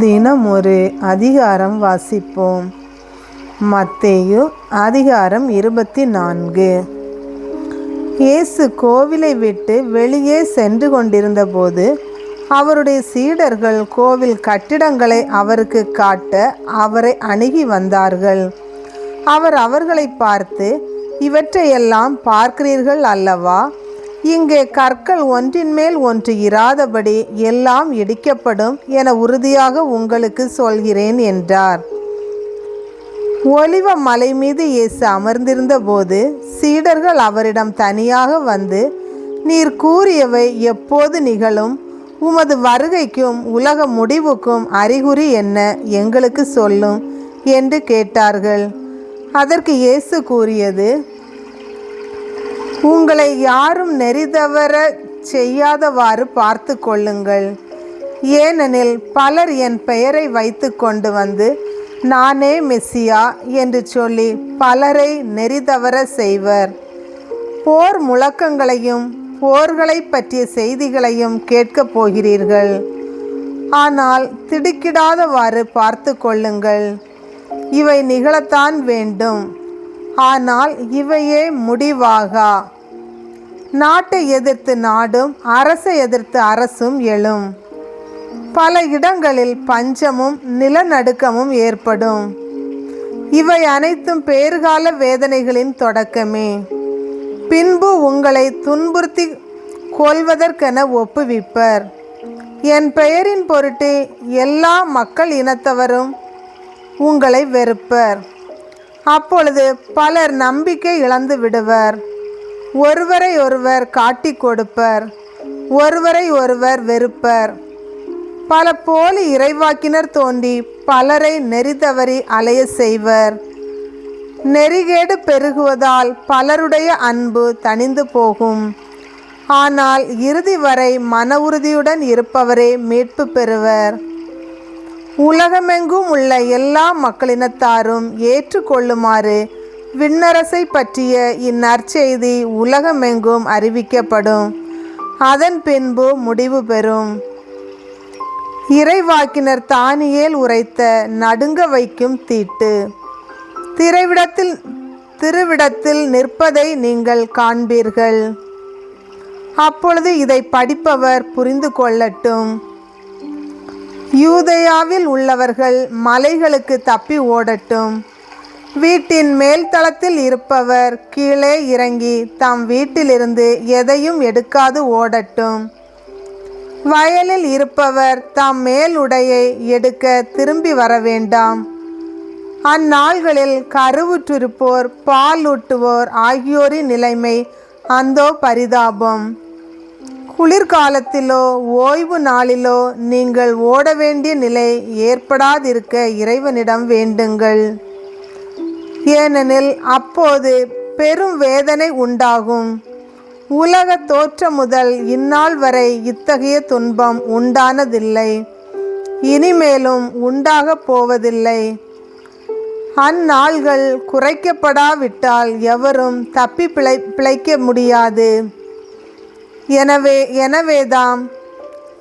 தினம் ஒரு அதிகாரம் வாசிப்போம். மத்தேயு அதிகாரம் இருபத்தி நான்கு. இயேசு கோவிலை விட்டு வெளியே சென்று கொண்டிருந்தபோது அவருடைய சீடர்கள் கோவில் கட்டிடங்களை அவருக்கு காட்ட அவரை அணுகி வந்தார்கள். அவர் அவர்களை பார்த்து இவற்றையெல்லாம் பார்க்கிறீர்கள் அல்லவா? இங்கே கற்கள் ஒன்றின் மேல் ஒன்று இராதபடி எல்லாம் இடிக்கப்படும் என உறுதியாக உங்களுக்கு சொல்கிறேன் என்றார். ஒலிவ மலை மீது இயேசு அமர்ந்திருந்த போது சீடர்கள் அவரிடம் தனியாக வந்து நீர் கூறியவை எப்போது நிகழும்? உமது வருகைக்கும் உலக முடிவுக்கும் அறிகுறி என்ன? எங்களுக்கு சொல்லும் என்று கேட்டார்கள். அதற்கு இயேசு கூறியது உங்களை யாரும் நெறிதவர செய்யாதவாறு பார்த்து கொள்ளுங்கள். ஏனெனில் பலர் என் பெயரை வைத்து கொண்டு வந்து நானே மெஸ்ஸியா என்று சொல்லி பலரை நெறிதவர செய்வர். போர் முழக்கங்களையும் போர்களை பற்றிய செய்திகளையும் கேட்கப் போகிறீர்கள். ஆனால் திடுக்கிடாதவாறு பார்த்து கொள்ளுங்கள். இவை நிகழத்தான் வேண்டும். ஆனால் இவையே முடிவாகா? நாட்டை எதிர்த்து நாடும் அரசை எதிர்த்து அரசும் எழும். பல இடங்களில் பஞ்சமும் நிலநடுக்கமும் ஏற்படும். இவை அனைத்தும் பேறுகால வேதனைகளின் தொடக்கமே. பின்பு உங்களை துன்புறுத்தி கொள்வதற்கென ஒப்புவிப்பர். என் பெயரின் பொருட்டு எல்லா மக்கள் இனத்தவரும் உங்களை வெறுப்பர். அப்பொழுது பலர் நம்பிக்கை இழந்து விடுவர். ஒருவரை ஒருவர் காட்டிக் கொடுப்பர் ஒருவரை ஒருவர் வெறுப்பர். பல போலி இறைவாக்கினர் தோண்டி பலரை நெறி தவறி அலைய செய்வர். நெறிகேடு பெருகுவதால் பலருடைய அன்பு தணிந்து போகும். ஆனால் இறுதி வரை மன உறுதியுடன் இருப்பவரே மீட்பு பெறுவர். உலகமெங்கும் உள்ள எல்லா மக்களினத்தாரும் ஏற்றுக்கொள்ளுமாறு விண்ணரசை பற்றிய இந்நற்செய்தி உலகமெங்கும் அறிவிக்கப்படும். அதன் பின்பு முடிவு பெறும். இறைவாக்கினர் தானியேல் உரைத்த நடுங்க வைக்கும் தீட்டு. திரைவிடத்தில் திருவிடத்தில் நிற்பதை நீங்கள் காண்பீர்கள். அப்பொழுது இதை படிப்பவர் புரிந்து கொள்ளட்டும். யூதயாவில் உள்ளவர்கள் மலைகளுக்கு தப்பி ஓடட்டும். வீட்டின் மேல் தளத்தில் இருப்பவர் கீழே இறங்கி தம் வீட்டிலிருந்து எதையும் எடுக்காது ஓடட்டும். வயலில் இருப்பவர் தாம் மேல் உடையை எடுக்க திரும்பி வர வேண்டாம். அந்நாள்களில் கருவுற்றிருப்போர் பால் ஊட்டுவோர் ஆகியோரின் நிலைமை அந்தோ பரிதாபம். குளிர்காலத்திலோ ஓய்வு நாளிலோ நீங்கள் ஓட வேண்டிய நிலை ஏற்படாதிருக்க இறைவனிடம் வேண்டுங்கள். ஏனெனில் அப்போது பெரும் வேதனை உண்டாகும். உலக தோற்றம் முதல் இந்நாள் வரை இத்தகைய துன்பம் உண்டானதில்லை. இனிமேலும் உண்டாகப் போவதில்லை. அந்நாள்கள் குறைக்கப்படாவிட்டால் எவரும் தப்பி பிழை பிழைக்க முடியாது. எனவே எனவேதாம்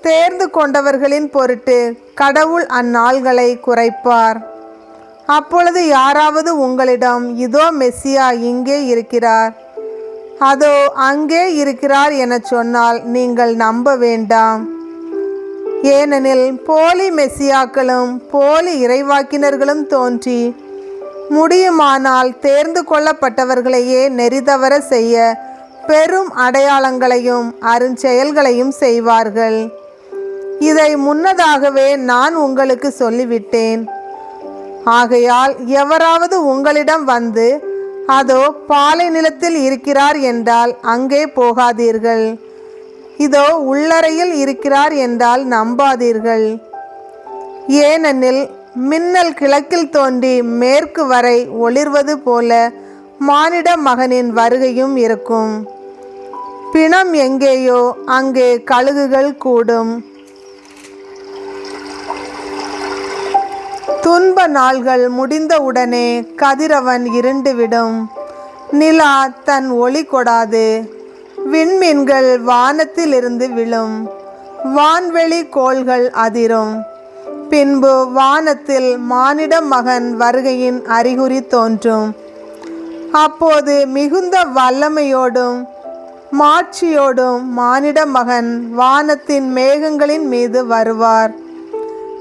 தேர்ந்து கொண்டவர்களின் பொருட்டு கடவுள் அந்நாள்களை குறைப்பார். அப்பொழுது யாராவது உங்களிடம் இதோ மெஸ்ஸியா இங்கே இருக்கிறார். அதோ அங்கே இருக்கிறார் என சொன்னால் நீங்கள் நம்ப வேண்டாம். ஏனெனில் போலி மெஸ்ஸியாக்களும் போலி இறைவாக்கினர்களும் தோன்றி முடியுமானால் தேர்ந்து கொள்ளப்பட்டவர்களையே நெறிதவர செய்ய பெரும் அடையாளங்களையும் அருஞ்செயல்களையும் செய்வார்கள். இதை முன்னதாகவே நான் உங்களுக்கு சொல்லிவிட்டேன். ஆகையால் எவராவது உங்களிடம் வந்து அதோ பாலை நிலத்தில் இருக்கிறார் என்றால் அங்கே போகாதீர்கள். இதோ உள்ளறையில் இருக்கிறார் என்றால் நம்பாதீர்கள். ஏனெனில் மின்னல் கிழக்கில் தோன்றி மேற்கு வரை ஒளிர்வது போல மானிட மகனின் வருகையும் இருக்கும். பிணம் எங்கேயோ அங்கே கழுகுகள் கூடும். துன்ப நாள்கள் முடிந்தவுடனே கதிரவன் இருண்டுவிடும். நிலா தன் ஒளி கொடாது. விண்மீன்கள் வானத்திலிருந்து விழும். வான்வெளி கோள்கள் அதிரும். பின்பு வானத்தில் மானிட மகன் வருகையின் அறிகுறி தோன்றும். அப்போது மிகுந்த வல்லமையோடும் மாட்சியோடும் மானிட மகன் வானத்தின் மேகங்களின் மீது வருவார்.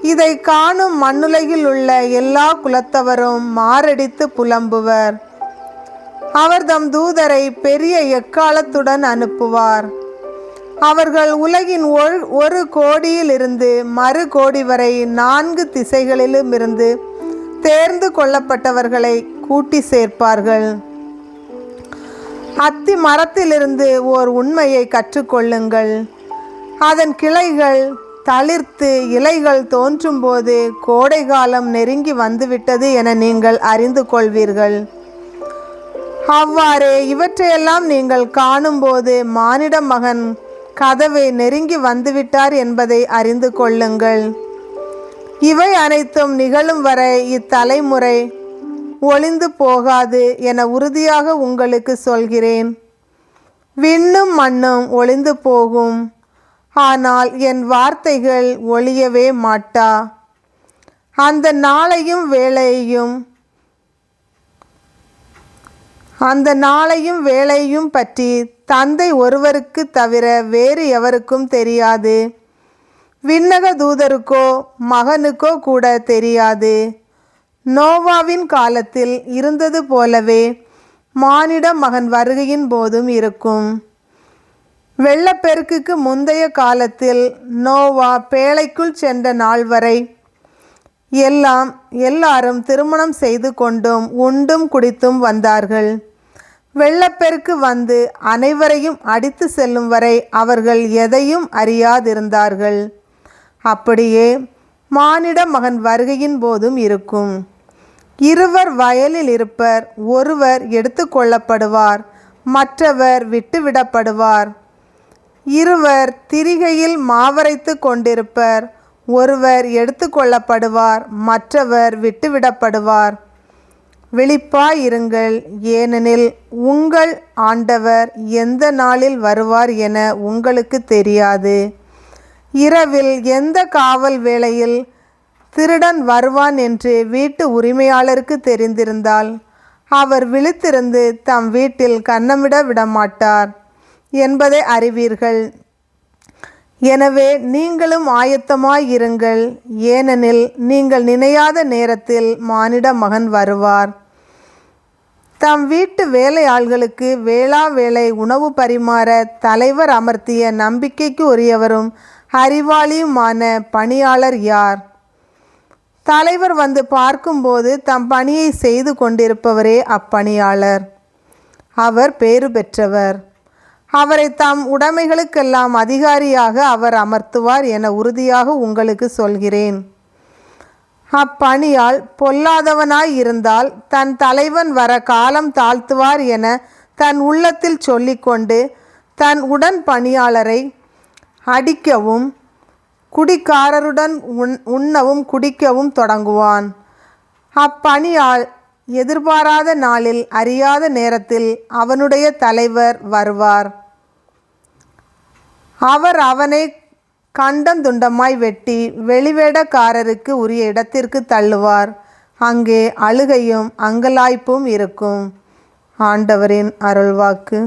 இதை காணும் மண்ணுலகில் உள்ள எல்லா குலத்தவரும் மாரடித்து புலம்புவர். அவர் தம் தூதரை பெரிய எக்காலத்துடன் அனுப்புவார். அவர்கள் உலகின் ஒரு- ஒரு கோடியிலிருந்து மறு கோடி வரை நான்கு திசைகளிலும் இருந்து தேர்ந்து கொள்ளப்பட்டவர்களை கூட்டி சேர்ப்பார்கள். அத்தி மரத்திலிருந்து ஓர் உண்மையை கற்றுக்கொள்ளுங்கள். அதன் கிளைகள் தளிர்த்து இலைகள் தோன்றும்போது கோடை காலம் நெருங்கி வந்துவிட்டது என நீங்கள் அறிந்து கொள்வீர்கள். அவ்வாறே இவற்றையெல்லாம் நீங்கள் காணும்போது மானிட மகன் கதவை நெருங்கி வந்துவிட்டார் என்பதை அறிந்து கொள்ளுங்கள். இவை அனைத்தும் நிகழும் வரை இத்தலைமுறை ஒளிந்து போகாது என உறுதியாக உங்களுக்கு சொல்கிறேன். விண்ணும் மண்ணும் ஒளிந்து போகும். ஆனால் என் வார்த்தைகள் ஒளியவே மாட்டா. அந்த நாளையும் வேலையையும் அந்த நாளையும் வேலையும் பற்றி தந்தை ஒருவருக்கு தவிர வேறு எவருக்கும் தெரியாது. விண்ணக தூதருக்கோ மகனுக்கோ கூட தெரியாது. நோவாவின் காலத்தில் இருந்தது போலவே மானிட மகன் வருகையின் போதும் இருக்கும். வெள்ளப்பெருக்குக்கு முந்தைய காலத்தில் நோவா பேழைக்குள் சென்ற நாள் வரை எல்லாம் எல்லாரும் திருமணம் செய்து கொண்டும் உண்டும் குடித்தும் வந்தார்கள். வெள்ளப்பெருக்கு வந்து அனைவரையும் அடித்து செல்லும் வரை அவர்கள் எதையும் அறியாதிருந்தார்கள். அப்படியே மானிட மகன் வருகையின் போதும் இருக்கும். இருவர் வயலில் இருப்பர் ஒருவர் எடுத்துக்கொள்ளப்படுவார் மற்றவர் விட்டுவிடப்படுவார். இருவர் திரிகையில் மாவரைத்து கொண்டிருப்பர் ஒருவர் எடுத்துக்கொள்ளப்படுவார் மற்றவர் விட்டுவிடப்படுவார். விழிப்பாயிருங்கள் ஏனெனில் உங்கள் ஆண்டவர் எந்த நாளில் வருவார் என உங்களுக்கு தெரியாது. இரவில் எந்த காவல் வேளையில் திருடன் வருவான் என்று வீட்டு உரிமையாளருக்கு தெரிந்திருந்தால் அவர் விழித்திருந்து தம் வீட்டில் கண்ணமிட விடமாட்டார் என்பதை அறிவீர்கள். எனவே நீங்களும் ஆயத்தமாய் இருங்கள். ஏனெனில் நீங்கள் நினையாத நேரத்தில் மானிட மகன் வருவார். தம் வீட்டு வேலையாள்களுக்கு வேளா வேளை உணவு பரிமாற தலைவர் அமர்த்திய நம்பிக்கைக்கு உரியவரும் அறிவாளியுமான பணியாளர் யார்? தலைவர் வந்து பார்க்கும்போது தம் பணியை செய்து கொண்டிருப்பவரே அப்பணியாளர். அவர் பேறு பெற்றவர். அவரை தம் உடைமைகளுக்கெல்லாம் அதிகாரியாக அவர் அமர்த்துவார் என உறுதியாக உங்களுக்கு சொல்கிறேன். அப்பணியால் பொல்லாதவனாய் இருந்தால் தன் தலைவன் வர காலம் தாழ்த்துவார் என தன் உள்ளத்தில் சொல்லிக்கொண்டு தன் உடன் பணியாளரை அடிக்கவும் குடிக்காரருடன் உண் உண்ணவும் குடிக்கவும் தொடங்குவான். அப்பணியால் எதிர்பாராத நாளில் அறியாத நேரத்தில் அவனுடைய தலைவர் வருவார். அவர் அவனை கண்டந்துண்டமாய் வெட்டி வெளிவேடக்காரருக்கு உரிய இடத்திற்கு தள்ளுவார். அங்கே அழுகையும் அங்கலாய்ப்பும் இருக்கும். ஆண்டவரின் அருள்வாக்கு.